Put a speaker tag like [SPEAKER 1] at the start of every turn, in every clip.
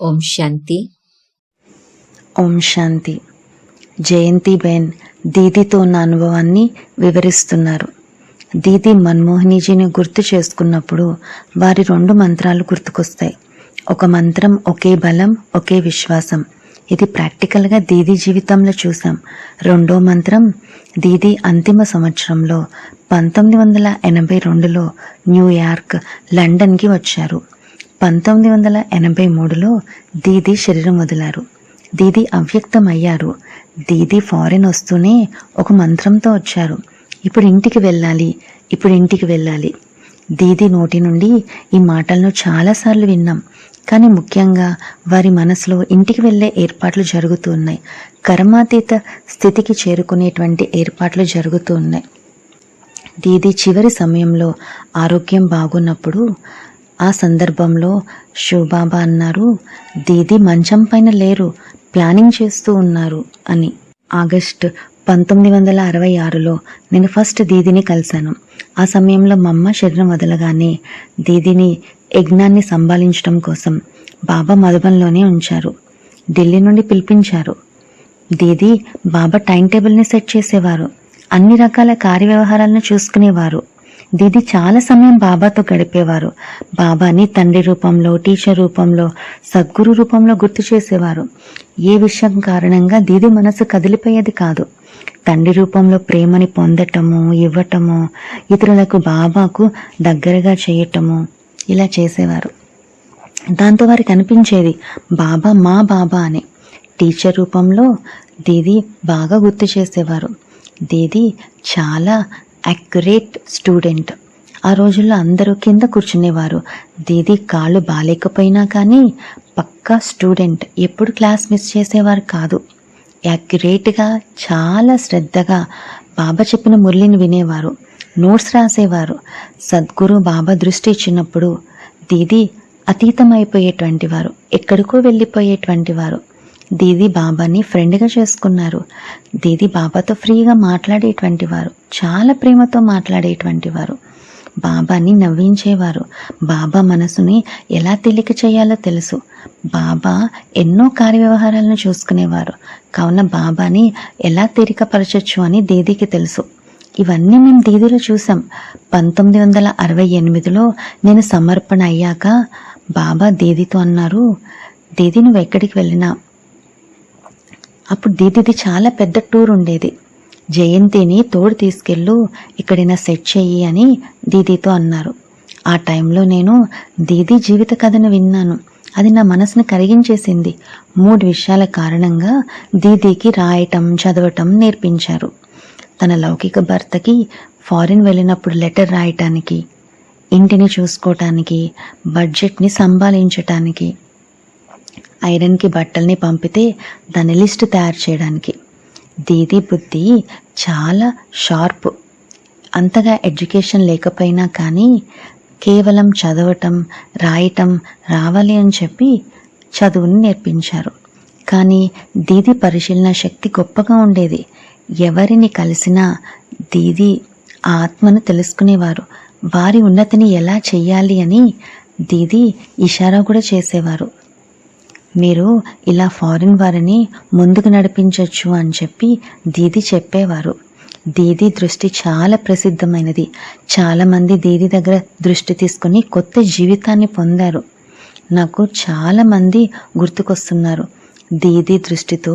[SPEAKER 1] ఓం శాంతి.
[SPEAKER 2] ఓం శాంతి. జయంతిబేన్ దీదీతో ఉన్న అనుభవాన్ని వివరిస్తున్నారు. దీదీ మన్మోహనీజీని గుర్తు చేసుకున్నప్పుడు వారి రెండు మంత్రాలు గుర్తుకొస్తాయి. ఒక మంత్రం ఒకే బలం ఒకే విశ్వాసం. ఇది ప్రాక్టికల్గా దీదీ జీవితంలో చూసాం. రెండో మంత్రం దీదీ అంతిమ సంవత్సరంలో పంతొమ్మిది వందల ఎనభై రెండులో న్యూయార్క్ లండన్కి వచ్చారు. పంతొమ్మిది వందల ఎనభై మూడులో దీదీ శరీరం వదిలారు. దీదీ అవ్యక్తం అయ్యారు దీదీ ఫారెన్ వస్తూనే ఒక మంత్రంతో వచ్చారు. ఇప్పుడు ఇంటికి వెళ్ళాలి ఇప్పుడు ఇంటికి వెళ్ళాలి. దీదీ నోటి నుండి ఈ మాటలను చాలాసార్లు విన్నాం. కానీ ముఖ్యంగా వారి మనసులో ఇంటికి వెళ్ళే ఏర్పాట్లు జరుగుతూ ఉన్నాయి. కర్మాతీత స్థితికి చేరుకునేటువంటి ఏర్పాట్లు జరుగుతూ ఉన్నాయి. దీది చివరి సమయంలో ఆరోగ్యం బాగున్నప్పుడు ఆ సందర్భంలో శివబాబా అన్నారు దీది మంచం పైన లేరు ప్లానింగ్ చేస్తూ ఉన్నారు అని. ఆగస్ట్ పంతొమ్మిది వందల అరవై ఆరులో నేను ఫస్ట్ దీదిని కలిశాను. ఆ సమయంలో మా అమ్మ శరీరం వదలగానే దీదిని యజ్ఞాన్ని సంభాళించడం కోసం బాబా మధుబంలోనే ఉంచారు. ఢిల్లీ నుండి పిలిపించారు. దీది బాబా టైం టేబుల్ని సెట్ చేసేవారు. అన్ని రకాల కార్యవ్యవహారాలను చూసుకునేవారు. దీది చాలా సమయం బాబాతో గడిపేవారు. బాబాని తండ్రి రూపంలో టీచర్ రూపంలో సద్గురు రూపంలో గుర్తు చేసేవారు. ఏ విషయం కారణంగా దీది మనసు కదిలిపోయేది కాదు. తండ్రి రూపంలో ప్రేమని పొందటము ఇవ్వటము ఇతరులకు బాబాకు దగ్గరగా చేయటము ఇలా చేసేవారు. దాంతో వారికి అనిపించేది బాబా మా బాబా అని. టీచర్ రూపంలో దీది బాగా గుర్తు చేసేవారు. దీది చాలా అక్యురేట్ స్టూడెంట్ ఆ రోజుల్లో అందరూ కింద కూర్చునేవారు. దీది కాళ్ళు బాగాలేకపోయినా కానీ పక్కా స్టూడెంట్ ఎప్పుడు క్లాస్ మిస్ చేసేవారు కాదు. యాక్యురేట్గా చాలా శ్రద్ధగా బాబా చెప్పిన మురళిని వినేవారు. నోట్స్ రాసేవారు. సద్గురు బాబా దృష్టి ఇచ్చినప్పుడు దీది అతీతమైపోయేటువంటి వారు. ఎక్కడికో వెళ్ళిపోయేటువంటి వారు. దీది బాబాని ఫ్రెండ్గా చేసుకున్నారు. దీది బాబాతో ఫ్రీగా మాట్లాడేటువంటి వారు చాలా ప్రేమతో మాట్లాడేటువంటి వారు. బాబాని నవ్వించేవారు. బాబా మనసుని ఎలా తేలిక చేయాలో తెలుసు. బాబా ఎన్నో కార్యవ్యవహారాలను చూసుకునేవారు. కావున బాబాని ఎలా తేలికపరచచ్చు అని దీదీకి తెలుసు. ఇవన్నీ మేము దీదిలో చూసాం పంతొమ్మిది వందల అరవై ఎనిమిదిలో నేను సమర్పణ అయ్యాక బాబా దీదితో అన్నారు దీది నువ్వు ఎక్కడికి వెళ్ళినా అప్పుడు దీదిది చాలా పెద్ద టూర్ ఉండేది. జయంతిని తోడు తీసుకెళ్ళు ఇక్కడైనా సెట్ చెయ్యి అని దీదీతో అన్నారు. ఆ టైంలో నేను దీదీ జీవిత కథను విన్నాను. అది నా మనసును కరిగించేసింది. మూడు విషయాల కారణంగా దీదీకి రాయటం చదవటం నేర్పించారు. తన లౌకిక భర్తకి ఫారిన్ వెళ్ళినప్పుడు లెటర్ రాయటానికి ఇంటిని చూసుకోవటానికి బడ్జెట్ని సంభాళించటానికి ఐరన్కి బట్టల్ని పంపితే దాని లిస్ట్ తయారు చేయడానికి. దీది బుద్ధి చాలా షార్ప్. అంతగా ఎడ్యుకేషన్ లేకపోయినా కానీ కేవలం చదవటం రాయటం రావాలి అని చెప్పి చదువుని నేర్పించారు. కానీ దీది పరిశీలన శక్తి గొప్పగా ఉండేది. ఎవరిని కలిసినా దీది ఆ ఆత్మను తెలుసుకునేవారు. వారి ఉన్నతిని ఎలా చెయ్యాలి అని దీది ఇషారా కూడా చేసేవారు. మీరు ఇలా ఫారిన్ వారిని ముందుకు నడిపించవచ్చు అని చెప్పి దీది చెప్పేవారు. దీది దృష్టి చాలా ప్రసిద్ధమైనది. చాలామంది దీది దగ్గర దృష్టి తీసుకొని కొత్త జీవితాన్ని పొందారు. నాకు చాలామంది గుర్తుకొస్తున్నారు. దీది దృష్టితో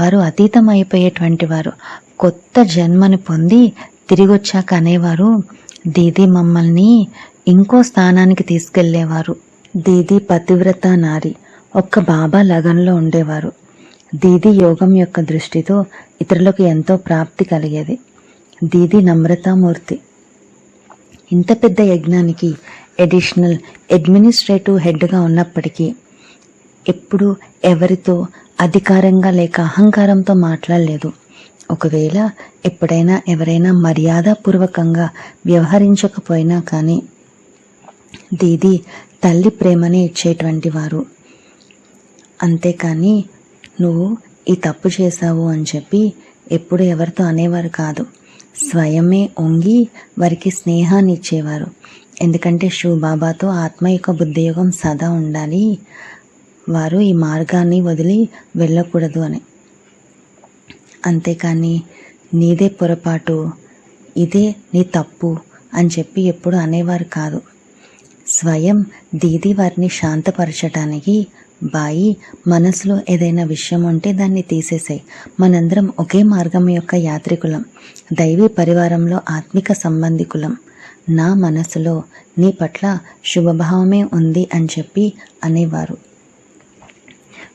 [SPEAKER 2] వారు అతీతం అయిపోయేటువంటి వారు. కొత్త జన్మని పొంది తిరిగి వచ్చాక అనేవారు దీది మమ్మల్ని ఇంకో స్థానానికి తీసుకెళ్ళేవారు. దీది పతివ్రత నారి. ఒక్క బాబా లగన్లో ఉండేవారు. దీది యోగం యొక్క దృష్టితో ఇతరులకు ఎంతో ప్రాప్తి కలిగేది. దీది నమ్రతామూర్తి. ఇంత పెద్ద యజ్ఞానికి ఎడిషనల్ అడ్మినిస్ట్రేటివ్ హెడ్గా ఉన్నప్పటికీ ఎప్పుడు ఎవరితో అధికారంగా లేక అహంకారంతో మాట్లాడలేదు. ఒకవేళ ఎప్పుడైనా ఎవరైనా మర్యాదపూర్వకంగా వ్యవహరించకపోయినా కానీ దీది తల్లి ప్రేమని ఇచ్చేటువంటి వారు. అంతేకాని నువ్వు ఈ తప్పు చేశావు అని చెప్పి ఎప్పుడు ఎవరితో అనేవారు కాదు. స్వయమే ఒంగి వారికి స్నేహాన్ని ఇచ్చేవారు ఎందుకంటే శివ బాబాతో ఆత్మ యొక్క బుద్ధియోగం సదా ఉండాలి. వారు ఈ మార్గాన్ని వదిలి వెళ్ళకూడదు అని. అంతేకాని నీదే పొరపాటు ఇదే నీ తప్పు అని చెప్పి ఎప్పుడు అనేవారు కాదు. స్వయం దీది వారిని శాంతపరచటానికి బాయి మనసులో ఏదైనా విషయం ఉంటే దాన్ని తీసేసాయి. మనందరం ఒకే మార్గం యొక్క యాత్రికులం. దైవీ పరివారంలో ఆత్మిక సంబంధికులం నా మనసులో నీ పట్ల శుభభావమే ఉంది అని చెప్పి అనేవారు.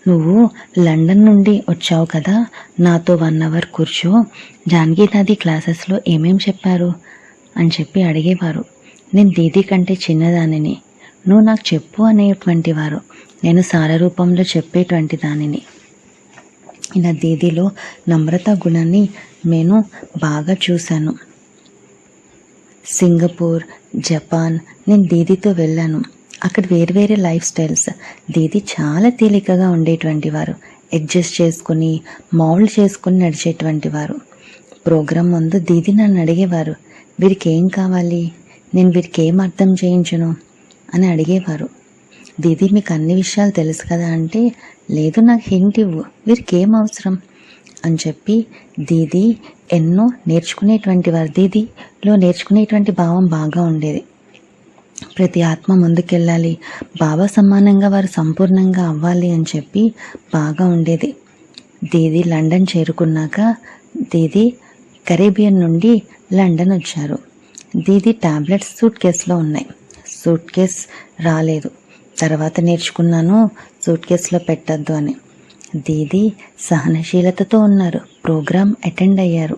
[SPEAKER 2] నువ్వు లండన్ నుండి వచ్చావు కదా నాతో వన్ అవర్ కూర్చో. జానకీదాది క్లాసెస్లో ఏమేం చెప్పారు? అని చెప్పి అడిగేవారు. నేను దీది కంటే చిన్నదానిని. నువ్వు నాకు చెప్పు అనేటువంటి వారు. నేను సార రూపంలో చెప్పేటువంటి దానిని. ఇలా దీదిలో నమ్రత గుణాన్ని నేను బాగా చూశాను. సింగపూర్ జపాన్ నేను దీదీతో వెళ్ళాను. అక్కడ వేరు వేరే లైఫ్ స్టైల్స్. దీది చాలా తేలికగా ఉండేటువంటి వారు. అడ్జస్ట్ చేసుకుని మౌల్డ్ చేసుకుని నడిచేటువంటి వారు. ప్రోగ్రాం ముందు దీది నన్ను అడిగేవారు వీరికి ఏం కావాలి? నేను వీరికి ఏం అర్థం చేయించను? అని అడిగేవారు. దీది మీకు అన్ని విషయాలు తెలుసు కదా అంటే లేదు నాకు హింట్ ఇవ్వు? వీరికి ఏం అవసరం? అని చెప్పి దీది ఎన్నో నేర్చుకునేటువంటి వారు. దీదిలో నేర్చుకునేటువంటి భావం బాగా ఉండేది. ప్రతి ఆత్మ ముందుకెళ్ళాలి. బాబా సమానంగా వారు సంపూర్ణంగా అవ్వాలి అని చెప్పి బాగా ఉండేది. దీది లండన్ చేరుకున్నాక దీది కరేబియన్ నుండి లండన్ వచ్చారు. దీది టాబ్లెట్స్ సూట్ కేసులో ఉన్నాయి. సూట్ కేస్ రాలేదు. తర్వాత నేర్చుకున్నాను సూట్ కేసులో పెట్టద్దు అని. దీది సహనశీలతతో ఉన్నారు. ప్రోగ్రాం అటెండ్ అయ్యారు.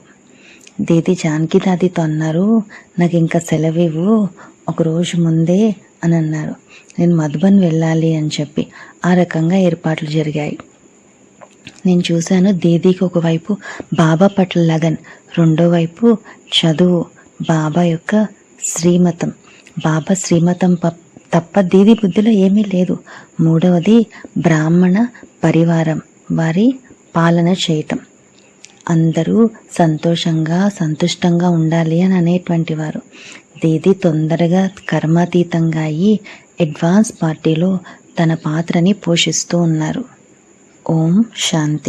[SPEAKER 2] దీది జానకి దాదితో అన్నారు నాకు ఇంకా సెలవు ఇవ్వు ఒక రోజు ముందే అని అన్నారు. నేను మధుబన్ వెళ్ళాలి అని చెప్పి ఆ రకంగా ఏర్పాట్లు జరిగాయి. నేను చూశాను దీదీకి ఒకవైపు బాబా పట్ల లగన్ రెండో వైపు చదువు బాబా యొక్క శ్రీమతం. బాబా శ్రీమతం తప్ప దీది బుద్ధిలో ఏమీ లేదు. మూడవది బ్రాహ్మణ పరివారం. వారి పాలన చేయటం అందరూ సంతోషంగా సంతుష్టంగా ఉండాలి అని అనేటువంటి వారు. దీది తొందరగా కర్మాతీతంగా అయ్యి అడ్వాన్స్ పార్టీలో తన పాత్రని పోషిస్తూ ఉన్నారు. ఓం శాంతి.